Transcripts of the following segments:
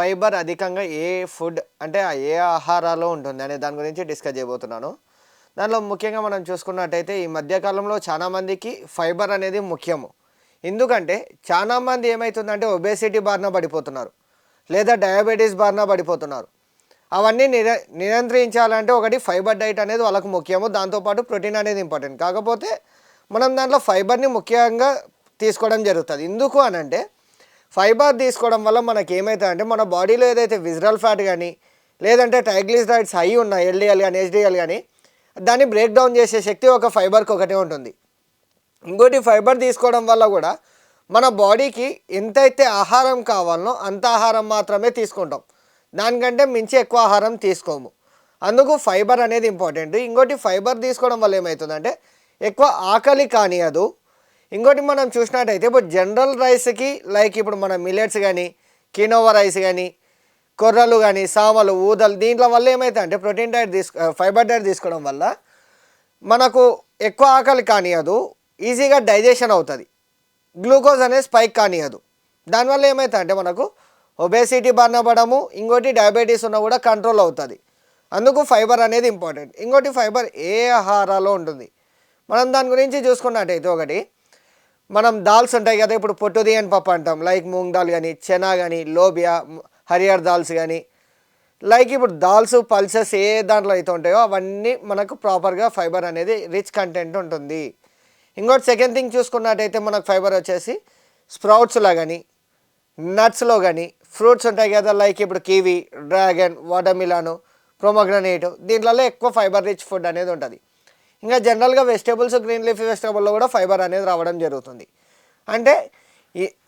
Fibre అధికంగా ఏ food అంటే ఏ ఆహారాల్లో ఉంటుంది అనే దాని గురించి డిస్కస్ చేయబోతున్నాను. దానిలో ముఖ్యంగా మనం చూసుకున్నట్టయితే ఈ మధ్యకాలంలో చాలామందికి ఫైబర్ అనేది ముఖ్యము. ఎందుకంటే చాలామంది ఏమవుతుందంటే ఒబేసిటీ బారిన పడిపోతున్నారు. లేదా డయాబెటీస్ బారిన పడిపోతున్నారు. అవన్నీ నిర నియంత్రించాలంటే ఒకటి ఫైబర్ డైట్ అనేది వాళ్ళకు ముఖ్యము. దాంతోపాటు ప్రోటీన్ అనేది ఇంపార్టెంట్. కాకపోతే మనం దాంట్లో ఫైబర్ని ముఖ్యంగా తీసుకోవడం జరుగుతుంది. ఎందుకు అని అంటే ఫైబర్ తీసుకోవడం వల్ల మనకి ఏమవుతుందంటే మన బాడీలో ఏదైతే విజరల్ ఫ్యాట్ కానీ లేదంటే ట్రైగ్లిసరైడ్స్ హై ఉన్నాయి ఎల్డిఎల్ కానీ హెచ్డిఎల్ కానీ దాన్ని బ్రేక్ డౌన్ చేసే శక్తి ఒక ఫైబర్కి ఒకటే ఉంటుంది. ఇంకోటి ఫైబర్ తీసుకోవడం వల్ల కూడా మన బాడీకి ఎంతైతే ఆహారం కావాలనో అంత ఆహారం మాత్రమే తీసుకుంటాం. దానికంటే మించి ఎక్కువ ఆహారం తీసుకోము. అందుకు ఫైబర్ అనేది ఇంపార్టెంట్. ఇంకోటి ఫైబర్ తీసుకోవడం వల్ల ఏమవుతుందంటే ఎక్కువ ఆకలి కానియదు. ఇంకోటి మనం చూసినట్టయితే ఇప్పుడు జనరల్ రైస్కి లైక్ ఇప్పుడు మన మిలెట్స్ కానీ కినోవా రైస్ కానీ కొర్రలు కానీ సామలు ఊదలు దీంట్లో వల్ల ఏమైతే అంటే ప్రోటీన్ డైట్ తీసు ఫైబర్ డైట్ తీసుకోవడం వల్ల మనకు ఎక్కువ ఆకలి కానియదు ఈజీగా డైజెషన్ అవుతుంది. గ్లూకోజ్ అనేది స్పైక్ కానియదు. దానివల్ల ఏమవుతుంది అంటే మనకు ఒబేసిటీ బారిన పడము ఇంకోటి డయాబెటీస్ ఉన్నా కూడా కంట్రోల్ అవుతుంది. అందుకు ఫైబర్ అనేది ఇంపార్టెంట్. ఇంకోటి ఫైబర్ ఏ ఆహారాలో ఉంటుంది? మనం దాని గురించి చూసుకున్నట్టయితే ఒకటి మనం దాల్స్ ఉంటాయి కదా ఇప్పుడు పొట్టుదియన్ పప్పు అంటాం. లైక్ మూంగ్ దాల్ కానీ చెనా కానీ లోబియా హరియర్ దాల్స్ కానీ లైక్ ఇప్పుడు దాల్స్ పల్సెస్ ఏ దాంట్లో అయితే ఉంటాయో అవన్నీ మనకు ప్రాపర్గా ఫైబర్ అనేది రిచ్ కంటెంట్ ఉంటుంది. ఇంకోటి సెకండ్ థింగ్ చూసుకున్నట్టయితే మనకు ఫైబర్ వచ్చేసి స్ప్రౌట్స్లో కానీ నట్స్లో కానీ ఫ్రూట్స్ ఉంటాయి కదా లైక్ ఇప్పుడు కివీ డ్రాగన్ వాటర్మిలాను ప్రోమోగ్రనేట్ దీంట్లలో ఎక్కువ ఫైబర్ రిచ్ ఫుడ్ అనేది ఉంటుంది. ఇంకా జనరల్గా వెజిటేబుల్స్ గ్రీన్ లీఫీ వెజిటేబుల్లో కూడా ఫైబర్ అనేది రావడం జరుగుతుంది. అంటే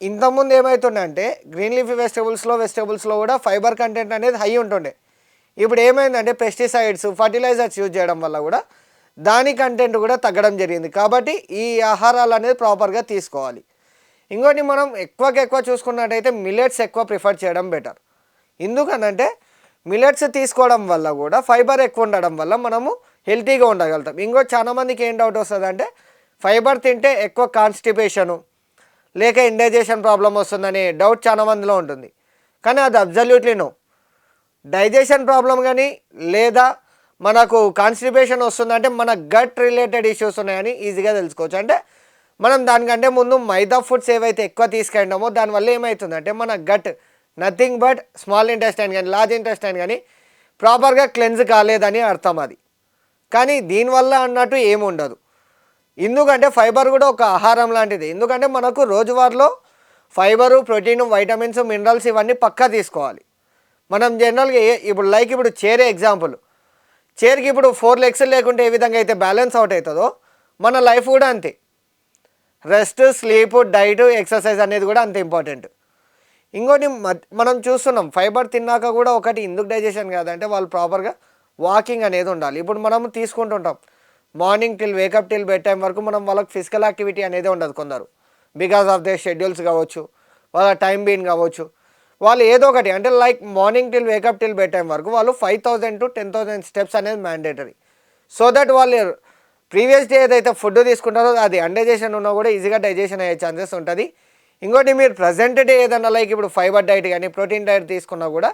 ఇంతకుముందు ఏమవుతుందంటే గ్రీన్ లీఫీ వెజిటేబుల్స్లో వెజిటేబుల్స్లో కూడా ఫైబర్ కంటెంట్ అనేది హై ఉంటుండే. ఇప్పుడు ఏమైందంటే పెస్టిసైడ్స్ ఫర్టిలైజర్స్ యూజ్ చేయడం వల్ల కూడా దాని కంటెంట్ కూడా తగ్గడం జరిగింది. కాబట్టి ఈ ఆహారాలు అనేది ప్రాపర్గా తీసుకోవాలి. ఇంకోటి మనం ఎక్కువకి ఎక్కువ చూసుకున్నట్టయితే మిలెట్స్ ఎక్కువ ప్రిఫర్ చేయడం బెటర్. ఎందుకనంటే మిలెట్స్ తీసుకోవడం వల్ల కూడా ఫైబర్ ఎక్కువ ఉండడం వల్ల మనము హెల్తీగా ఉండగలుగుతాం. ఇంకో చాలా మందికి ఏం డౌట్ వస్తుంది అంటే ఫైబర్ తింటే ఎక్కువ కాన్స్టిపేషను లేక ఇండైజేషన్ ప్రాబ్లం వస్తుందనే డౌట్ చాలా మందిలో ఉంటుంది. కానీ అది అబ్జల్యూట్లీ నో డైజెషన్ ప్రాబ్లం కానీ లేదా మనకు కాన్స్టిపేషన్ వస్తుందంటే మన గట్ రిలేటెడ్ ఇష్యూస్ ఉన్నాయని ఈజీగా తెలుసుకోవచ్చు. అంటే మనం దానికంటే ముందు మైదా ఫుడ్స్ ఏవైతే ఎక్కువ తీసుకెళ్ళామో దానివల్ల ఏమవుతుందంటే మన gut nothing but small intestine కానీ లార్జ్ ఇంటెస్టైన్ కానీ ప్రాపర్గా క్లెన్స్ కాలేదని అర్థం అది. కానీ దీనివల్ల అన్నట్టు ఏమి ఉండదు ఎందుకంటే ఫైబర్ కూడా ఒక ఆహారం లాంటిది. ఎందుకంటే మనకు రోజువారీలో ఫైబరు ప్రోటీన్ వైటమిన్స్ మినరల్స్ ఇవన్నీ పక్కా తీసుకోవాలి. మనం జనరల్గా ఏ ఇప్పుడు లైక్ ఇప్పుడు చేరే ఎగ్జాంపుల్. చైర్కి ఇప్పుడు ఫోర్ లెగ్స్ లేకుంటే ఏ విధంగా అయితే బ్యాలెన్స్ అవుట్ అవుతుందో మన లైఫ్ కూడా అంతే. రెస్ట్ స్లీప్ డైట్ ఎక్సర్సైజ్ అనేది కూడా అంత ఇంపార్టెంట్. ఇంకోటి మనం చూస్తున్నాం ఫైబర్ తిన్నాక కూడా ఒకటి ఎందుకు డైజెషన్ కాదంటే వాళ్ళు ప్రాపర్గా వాకింగ్ అనేది ఉండాలి. ఇప్పుడు మనం తీసుకుంటుంటాం. Morning till wake up till bed time వరకు మనం వాళ్ళకి ఫిజికల్ యాక్టివిటీ అనేది ఉండదు కొందరు. బికాస్ ఆఫ్ దే షెడ్యూల్స్ కావచ్చు వాళ్ళ టైం బీన్ కావచ్చు. వాళ్ళు ఏదో ఒకటి అంటే like morning till wake up till bed time వరకు వాళ్ళు five thousand to ten thousand steps అనేది మ్యాండేటరీ. సో దట్ వాళ్ళు ప్రీవియస్ డే ఏదైతే ఫుడ్ తీసుకుంటారో అది అండైజేషన్ ఉన్నా కూడా ఈజీగా డైజెషన్ అయ్యే ఛాన్సెస్ ఉంటుంది. ఇంకోటి మీరు ప్రజెంట్ డే ఏదన్నా లైక్ ఇప్పుడు ఫైబర్ డైట్ కానీ ప్రోటీన్ డైట్ తీసుకున్నా కూడా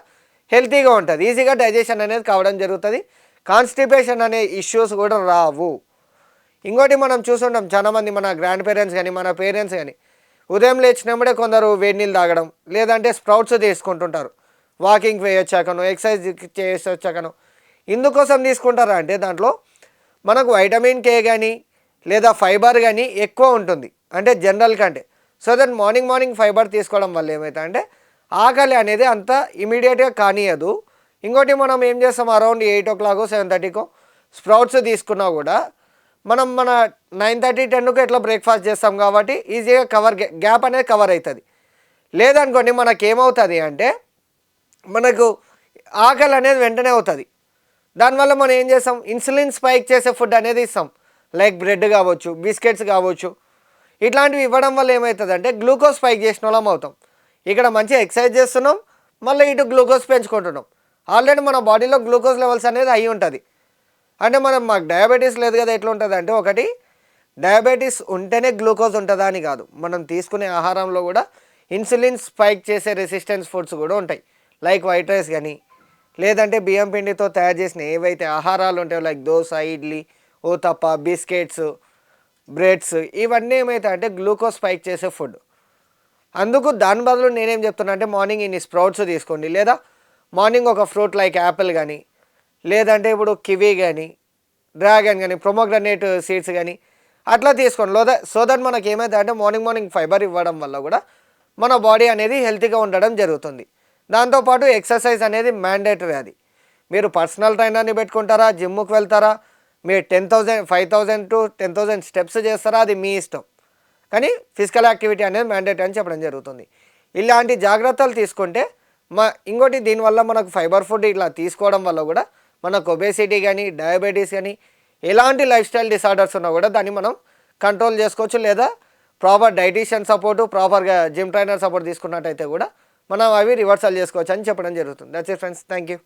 హెల్తీగా ఉంటుంది. ఈజీగా డైజెషన్ అనేది కావడం జరుగుతుంది. కాన్స్టిపేషన్ అనే ఇష్యూస్ కూడా రావు. ఇంకోటి మనం చూసుంటాం. చాలామంది మన గ్రాండ్ పేరెంట్స్ కానీ మన పేరెంట్స్ కానీ ఉదయం లేచినప్పుడే కొందరు వేడి నీళ్ళు తాగడం లేదంటే స్ప్రౌట్స్ తీసుకుంటుంటారు. వాకింగ్ వేయొచ్చాకను ఎక్సర్సైజ్ చేసి వచ్చాకను ఇందుకోసం తీసుకుంటారా అంటే దాంట్లో మనకు వైటమిన్ కే కానీ లేదా ఫైబర్ కానీ ఎక్కువ ఉంటుంది. అంటే జనరల్ కంటే. So that morning morning fibre తీసుకోవడం వల్ల ఏమవుతుందంటే ఆకలి అనేది అంత ఇమీడియట్గా కానియదు. ఇంకోటి మనం ఏం చేస్తాం? Around eight o'clock seven థర్టీకో స్ప్రౌట్స్ తీసుకున్నా కూడా మనం మన నైన్ థర్టీ టెన్కు ఎట్లా బ్రేక్ఫాస్ట్ చేస్తాం కాబట్టి ఈజీగా కవర్ గ్యాప్ అనేది కవర్ అవుతుంది లేదనుకోండి మనకి ఏమవుతుంది అంటే మనకు ఆకలి అనేది వెంటనే అవుతుంది. దానివల్ల మనం ఏం చేస్తాం? ఇన్సులిన్ స్పైక్ చేసే ఫుడ్ అనేది ఇస్తాం. లైక్ బ్రెడ్ కావచ్చు బిస్కెట్స్ కావచ్చు. ఇట్లాంటివి ఇవ్వడం వల్ల ఏమవుతుంది అంటే గ్లూకోజ్ స్పైక్ చేసిన వాళ్ళం అవుతాం. ఇక్కడ మంచిగా ఎక్సర్సైజ్ చేస్తున్నాం మళ్ళీ ఇటు గ్లూకోజ్ పెంచుకుంటున్నాం. ఆల్రెడీ మన బాడీలో గ్లూకోజ్ లెవెల్స్ అనేది అయి ఉంటుంది. అంటే మనం మాకు డయాబెటీస్ లేదు కదా ఎట్లా ఉంటుంది అంటే ఒకటి డయాబెటీస్ ఉంటేనే గ్లూకోజ్ ఉంటుందా అని కాదు. మనం తీసుకునే ఆహారంలో కూడా ఇన్సులిన్ స్పైక్ చేసే రెసిస్టెన్స్ ఫుడ్స్ కూడా ఉంటాయి. లైక్ వైట్ రైస్ కానీ లేదంటే బియ్యం పిండితో తయారు చేసిన ఏవైతే ఆహారాలు ఉంటాయో like dosa idli uthappa biscuits breads ఇవన్నీ ఏమైతే అంటే గ్లూకోజ్ స్పైక్ చేసే ఫుడ్. అందుకు దాని బదులు నేనేం చెప్తున్నా అంటే మార్నింగ్ ఇన్ని స్ప్రౌట్స్ తీసుకోండి. లేదా మార్నింగ్ ఒక ఫ్రూట్ లైక్ యాపిల్ కానీ లేదంటే ఇప్పుడు కివీ కానీ డ్రాగన్ కానీ ప్రొమోగ్రనేట్ సీడ్స్ కానీ అట్లా తీసుకోండి. లోద సో దట్ మనకి ఏమైతే అంటే మార్నింగ్ మార్నింగ్ ఫైబర్ ఇవ్వడం వల్ల కూడా మన బాడీ అనేది హెల్తీగా ఉండడం జరుగుతుంది. దాంతోపాటు ఎక్సర్సైజ్ అనేది మ్యాండేటరీ అది. మీరు పర్సనల్ ట్రైనర్ని పెట్టుకుంటారా జిమ్కి వెళ్తారా మీరు ten thousand five thousand to ten thousand steps చేస్తారా అది మీ ఇష్టం. కానీ ఫిజికల్ యాక్టివిటీ అనేది మ్యాండేట్ అని చెప్పడం జరుగుతుంది. ఇలాంటి జాగ్రత్తలు తీసుకుంటే మా ఇంకోటి దీనివల్ల మనకు ఫైబర్ ఫుడ్ ఇట్లా తీసుకోవడం వల్ల కూడా మనకు ఒబేసిటీ కానీ డయాబెటీస్ కానీ ఎలాంటి లైఫ్ స్టైల్ డిసార్డర్స్ ఉన్నా కూడా దాన్ని మనం కంట్రోల్ చేసుకోవచ్చు లేదా ప్రాపర్ డైటీషియన్ సపోర్టు ప్రాపర్గా జిమ్ ట్రైనర్ సపోర్ట్ తీసుకున్నట్టయితే కూడా మనం అవి రివర్సల్ చేసుకోవచ్చు అని చెప్పడం జరుగుతుంది. That's it friends thank you